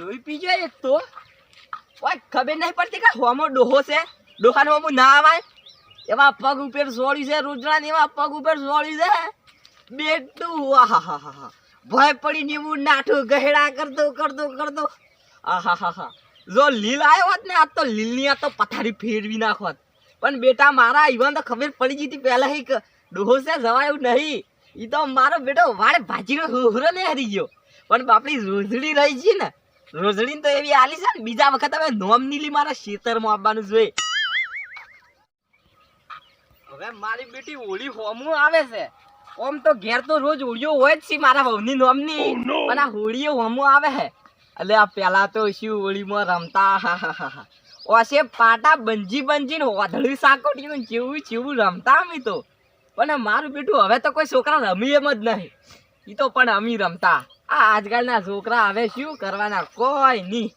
લોહી પી જાય એક તો. ઓય ખબર નહીં પડતી કે હોમો ડોહો છે? ડોહાનો હોમો ના આવાય? એવા પગ ઉપર સોળી છે, રુદ્રાન એવા પગ ઉપર સોળી છે? બેટું હા હા હા હા ભય પડી ને એવું નાઠું, ગહેડા કરતો કરતો કરતો. આહા હા હા જો લીલ આવ્યો હોત ને, આજ તો લીલની આ તો પથારી ફેરવી નાખોત પણ બેટા, મારા ઈવન તો ખબર પડી ગઈ હતી પહેલાં એક. ડોહો છે, જવાયું નહીં. એ તો મારો બેટો વાળે ભાજીનો હુહરો ને હરી ગયો. પણ બાપડી રોજડી રહી છે ને રોજડી તો એવી આલી છે ને બીજા વખત હવે નોમ નીલી મારા ખેતરમાં આવવાનું જોઈએ હવે મારી બેટી હોળી હોમું આવે છે. ઓમ તો ઘેર તો રોજ હોળીઓ હોય જ છે મારા વહુની નોમની. પણ આ હોળીઓ હોમું આવે છે. એટલે આ પેલા તો શું હોળીમાં રમતા ઓસે પાટા બંજી બંજીને વાદળી સાકોટીનું જેવું જેવું રમતા અમે તો. પણ મારું બેટું હવે તો કોઈ છોકરા રમી એમ જ નહીં. એ તો પણ અમી રમતા. આ આજકાલના છોકરા હવે શું કરવાના? કોઈ નહીં.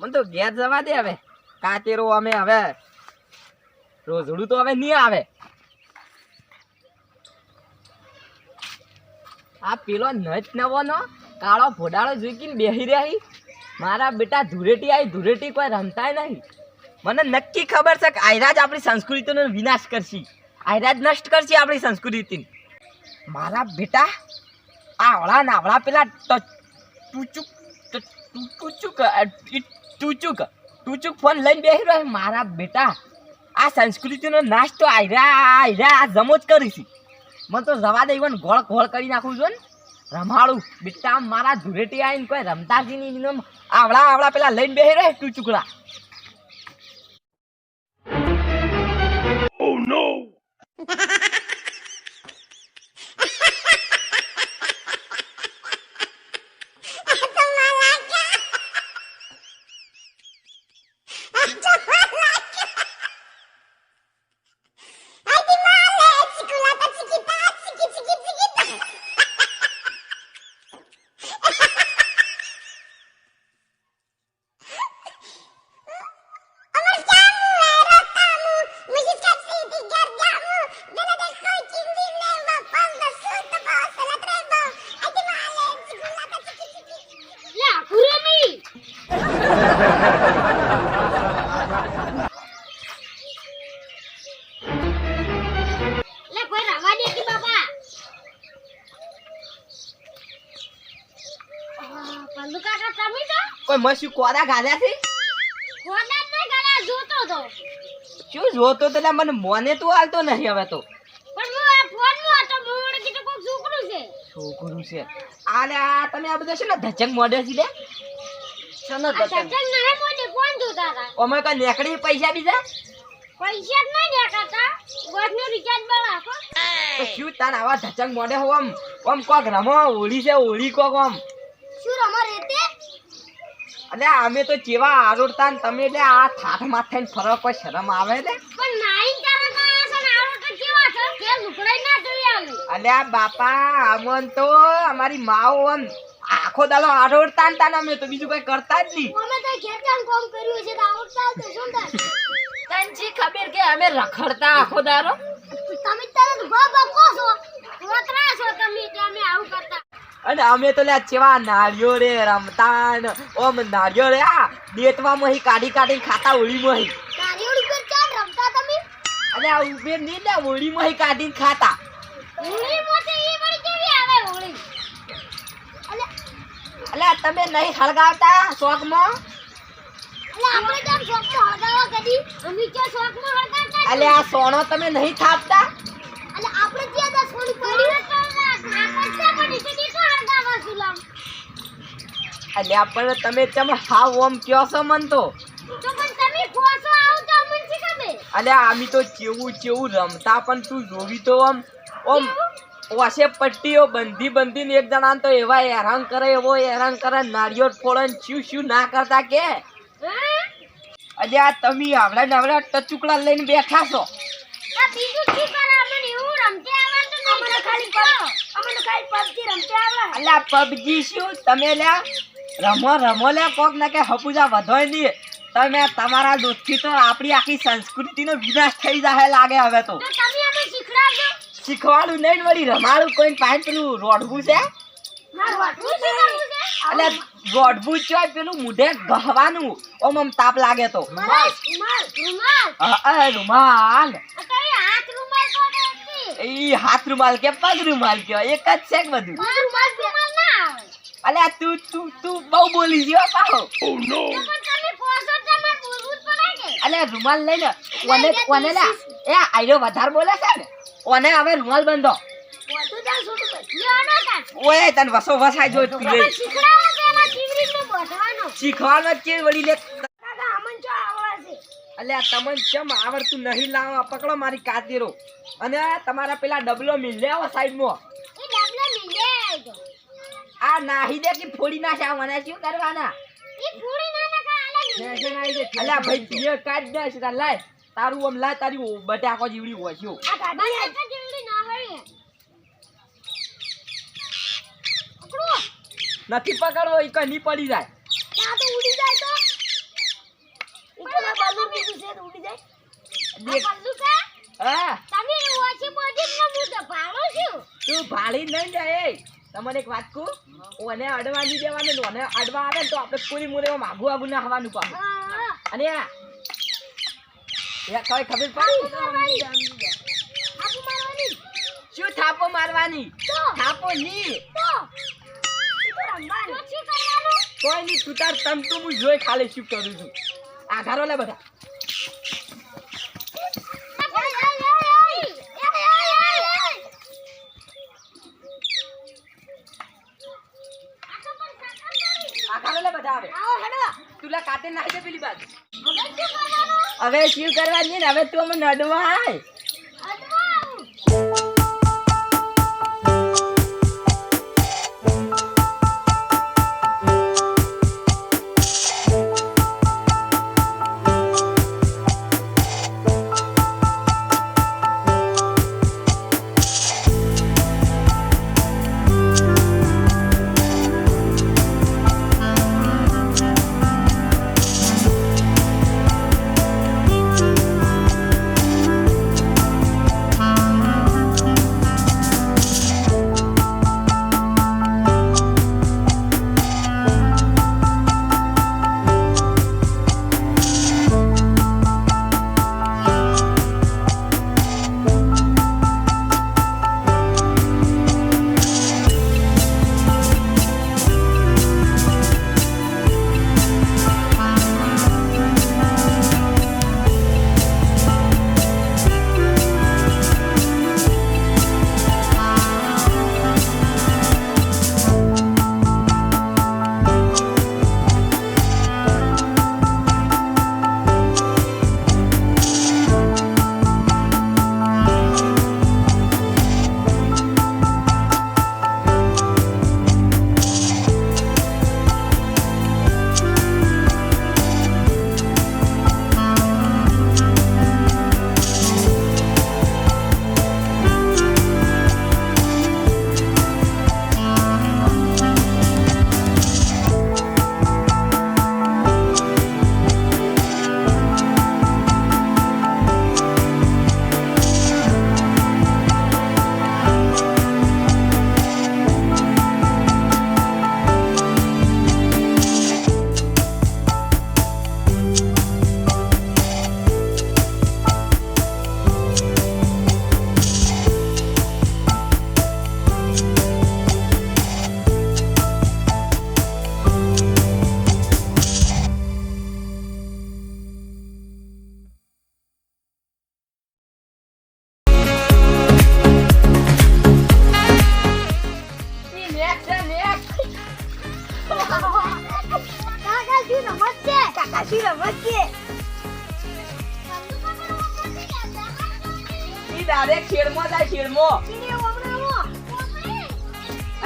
મને તો ઘેર જવા દે હવે. કાચેરો અમે હવે રોઝડું તો હવે નહીં આવે. આ પેલો નચ નવો નો કાળો ફોડાળો જોઈને બેહી રહી મારા બેટા ધૂળેટી આવી ધૂળેટી કોઈ રમતાય નહીં. મને નક્કી ખબર છે કે આયરાજ આપણી સંસ્કૃતિનો વિનાશ કરશે. આયરાજ નષ્ટ કરશે આપણી સંસ્કૃતિ મારા બેટા આવડા ને આવડા પેલા ટુચુક ટુચુક ટુચુક ટુચુક ફોન લઈને બેસી રહ્યો મારા બેટા આ સંસ્કૃતિનો નાશ તો આયરા આયરા આ જમો જ કરીશ મને તો જવા દે ઇવન ગોળ ગોળ કરી નાખું છું ને. રમાડું. બેટા મારા ધુરેટી આવીને કોઈ રમતા જ નહીં આવડા આવડા પેલા લઈને બેસી રહે ટુચુકડા. લે કોઈ મસ્યું કોરા ગાલ્યા છે જોતો તો. શું જોતો તો એટલે મને મોને તું હાલતો નહીં હવે તો. પણ હું આ ફોનમાં હતો મોડ કીધું કોક છોકરું છે. છોકરું છે. આલે આ તમે આ બધા છે ને ધજંગ મોડે છે લે ધચક સજ્જન નહીં મોડે કોણ જોતા હતા. ઓમે કા નેકડી પૈસા બીજા? પૈસા જ નહીં દેખાતા. ગોઠનું રિચાર્જ બળાખો તો શું તાર આવા ધચંગ મોડે હો આમ? આમ કોક રમો હોળી છે હોળી કોક આમ. શું રમો રેતે? અલે અમે તો ચેવા આરોડતા ને તમે લે આ થાઠ માથે ફરો કોઈ શરમ આવે પણ તો આ ને આવો છે? કે લુકડાઈ ના જોઈ આવે અલે બાપા અમન તો અમારી માઓ અમ આખો દાડો આરોડતા ને તાન અમે તો બીજું કઈ કરતા જ નહીં. અમે તો ખેતર કામ કર્યું છે તો તો શું થાય? તને ખબર કે અમે રખડતા આખો દારો તમે તારે તો બા બા કો છો રોતરા છો તમે કે અમે આવું કરતા અને અમે તો લે ચેવા નાળિયો રે રમતા ને ઓમ નાળિયો રે આ દેતવા મહી કાઢી કાઢી ખાતા હોળી મહી નારિયેળ ઉપર ચાલ રમતા તમે? અને આ ઉભે નહીં ને ઓળી મહી કાઢીને ખાતા. હોળી મોટે એ વળી કેવી આવે હોળી? અલે એટલે તમે નહીં હળગાવતા શોખમાં? અલે આપણે તો શોખમાં હળગાવા કદી? અમે કે શોખમાં હળગાવતા જ આ સોનો તમે નહીં થાપતા? અલે આપણે ત્યાં સોની પડી ઠાકર છે પણ નીચે નીચે પણ તમે તમે હાવ ઓમ કયો છો મન તો? તો પણ તમે ખોસો આવો તો અમને શી ખબર? એટલે આમી તો કેવું કેવું રમતા પણ તું જોવી તો આમ ઓમ વાસે પટ્ટીઓ બંધી બંધીને એક જણા તો એવા હેરાન કરે એવો હેરાન કરે નાળિયો ફોડન ને શું શું ના કરતા કે? આ તમે આવડા ને આવડા ટચુકડા લઈને બેઠા છો. બીજું શું કરે અમને એવું રમતે આવડતું નહીં અમને ખાલી અમને ખાલી પબજી રમતે આવડે અલ્યા પબજી શું? તમે લ્યા રમો રમો લે કોક ના કે હપુજા વધોય નહીં. તમે તમારા દોસ્તથી તો આપણી આખી સંસ્કૃતિનો વિનાશ થઈ જાય લાગે હવે તો. શીખવાડું નહીં વળી રમાડું કોઈ પાસે પેલું રોડવું છે? છે એટલે દોઢબું ચોય પેલું મુઢે ગહવાનું. ઓમ આમ તાપ લાગે તો. રૂમાલ રૂમાલ રૂમાલ અ, અ, રૂમાલ અત્યારે હાથ રૂમાલ તો ઈ હાથ રૂમાલ કે પગ રૂમાલ કે એક જ છે બધું? રૂમાલ રૂમાલ ના આવે. અલ્યા તું તું તું બહુ બોલી ગયો પાહો. તો પણ તમે પોસો તમે બોલવું જ પડે કે. અલ્યા રૂમાલ લઈ લે કોને કોને લે? એ આઈરો વધારે બોલે છે ને? ઓને હવે રૂમાલ બંધો? ઓય તને વસો વસાઈ જો શીખવાનો કે વળી લે? છે અલ્યા તમને કેમ આવડતું નહીં લાવો? પકડો મારી કાતીરો અને તમારા પેલા ડબલો મિલ આવો સાઈડમાં. આ નાહી દે કે ફોડી નાખ્યા મને શું કરવાના? એ ફૂડી ના ના કા અલગ અલ્યા ભાઈ તીએ કાઢ દે છે લાય. તારું આમ લાય તારી બટાકો જીવડી હોય છે આ આ નથી પકડવો એ કઈ નહીં પડી જાય. ત્યાં તો ઉડી જાય તો ઈ તો બાલુ છે? હા. તમે ઓછી બોડી નો હું તો ભાડો છું. તું ભાળી નહીં જાય તમને એક વાત કહું? ઓને અડવા નહીં દેવાનું ને ઓને અડવા આવે ને તો આપણે પૂરી મુરેમાં માગું આગું ના હવાનું પાછું. અને આ. કઈ ખબર પડી? મારવાની. શું થાપો મારવાની? થાપો ની કોઈ નહીં તું તાર તમ તું હું જોઈ ખાલી શું કરું છું. આધારો લે બધા આધારો લે બધા આવે તુલા નાખી દે પેલી બાજુ. હવે શું કરવાની હવે તું અમે નડવા આય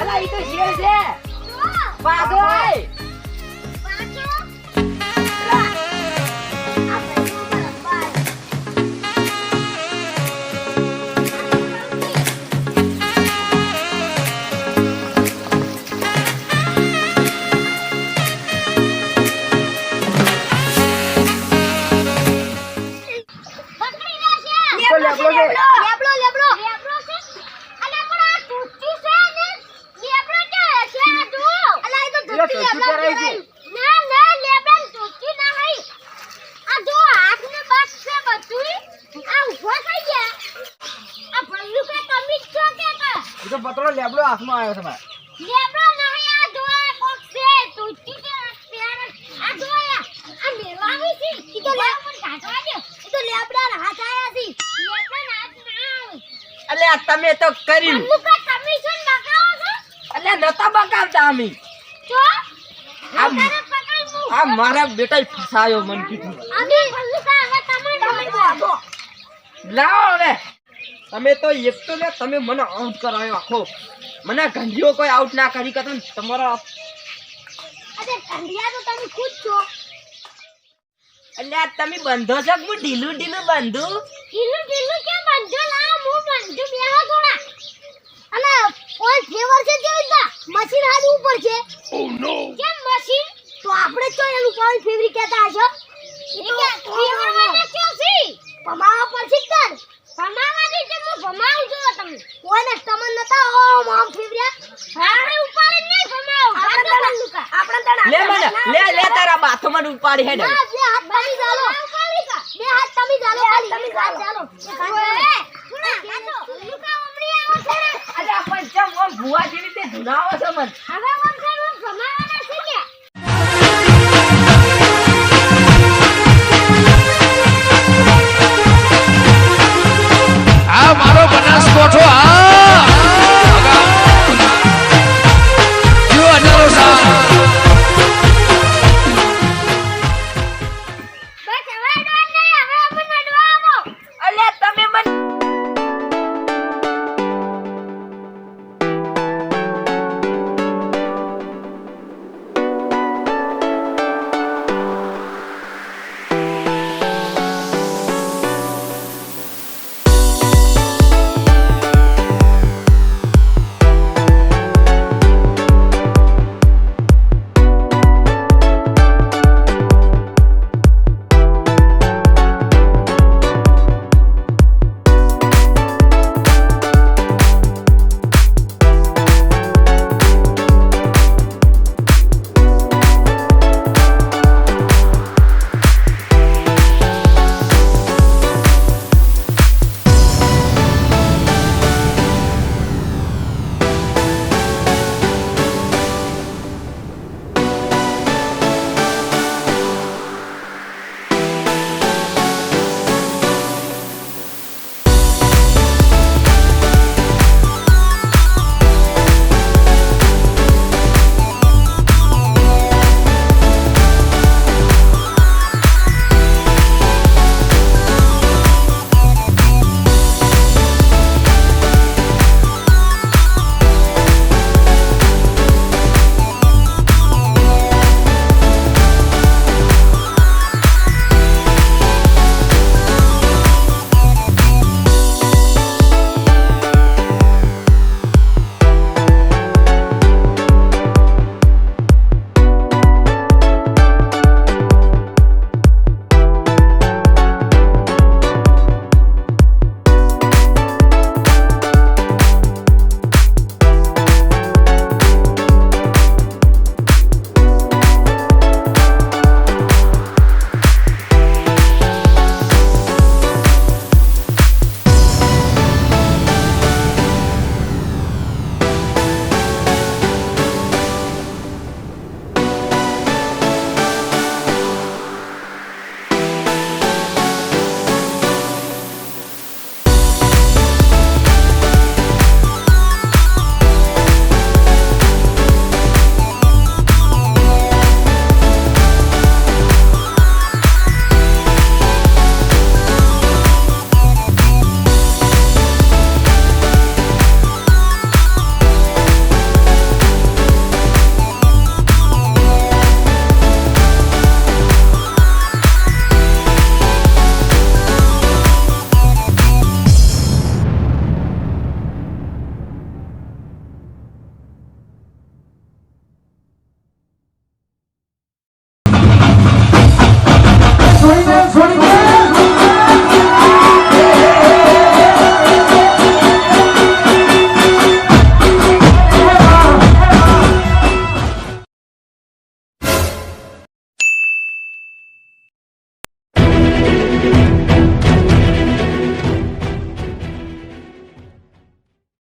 અલા, ઈ તો શેડ છે. પાછો ના આવે. અલ્યા તમે તો કર્યું અમુક કમિશન બગાવો છો? અલ્યા નતા બગાવતા અમે. આ મારા બેટા ફસાયો મન કીધું. અમે ભલુકા હવે તમે તમે લાવો હવે. તમે તો એક તો ને તમે મને આઉટ કરાયો આખો. મને ગંધીઓ કોઈ આઉટ ના કરી કતો તમારો અરે કંડિયા તો તમે ખુદ છો. અલ્યા તમે બંધો છો કે હું ઢીલું ઢીલું બંધું? ઢીલું ઢીલું કેમ બંધો? લા હું બંધુ બેહો થોડા. અને ઓલ ફેવર છે કેવી રીતના મશીન હાથ ઉપર છે. કેમ મશીન તો આપણે તો એનું કોઈ ફેવરી કહેતા હશો. એ તો ફેવર માટે શું છે? ભમાવા પડશે જ ભમાવાથી તો હું ભમાવું છું તમને. કોઈને તમને નતા ઓ મોમ ફેવરિયા આપણે ઉપર નહીં ભમાવું. આપણે તણ આપણે તણ લે મને લે લે તારા બાથમાં ઉપાડી હેડ. ના, બે હાથ તમે ચાલો. બે હાથ તમે ચાલો તમે હાથ ચાલો. ઓએ સુના કાતો લુકા ઉમરી આવો થોડા અલ્યા પણ ચમ આમ ભુવા જેવી તે ધુનાવો છો મને. હવે